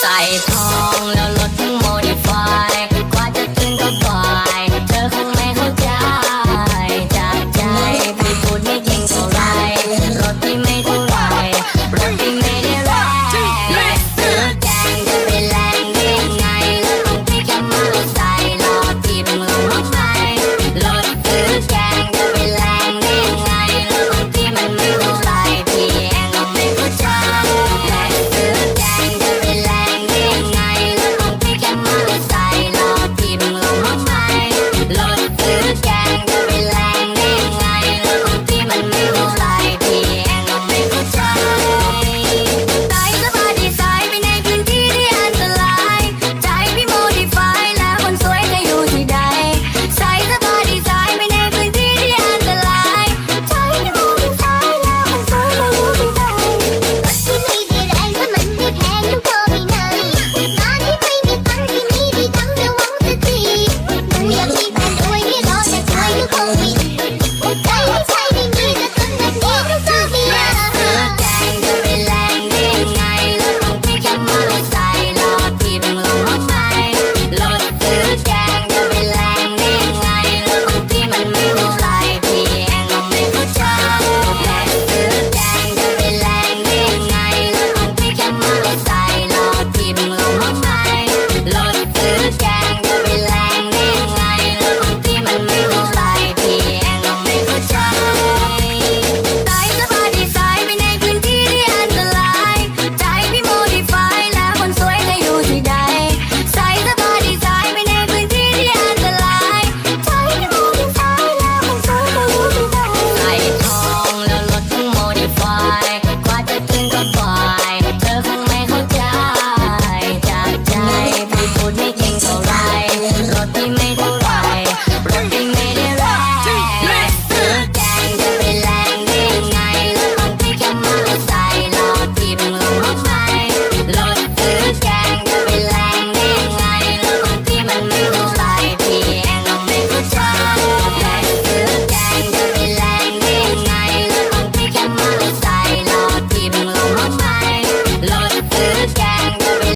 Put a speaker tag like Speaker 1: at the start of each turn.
Speaker 1: ใส่ทองายเธอคงไม่เข้าใจจากใจที่พูดไม่เก่งเท่า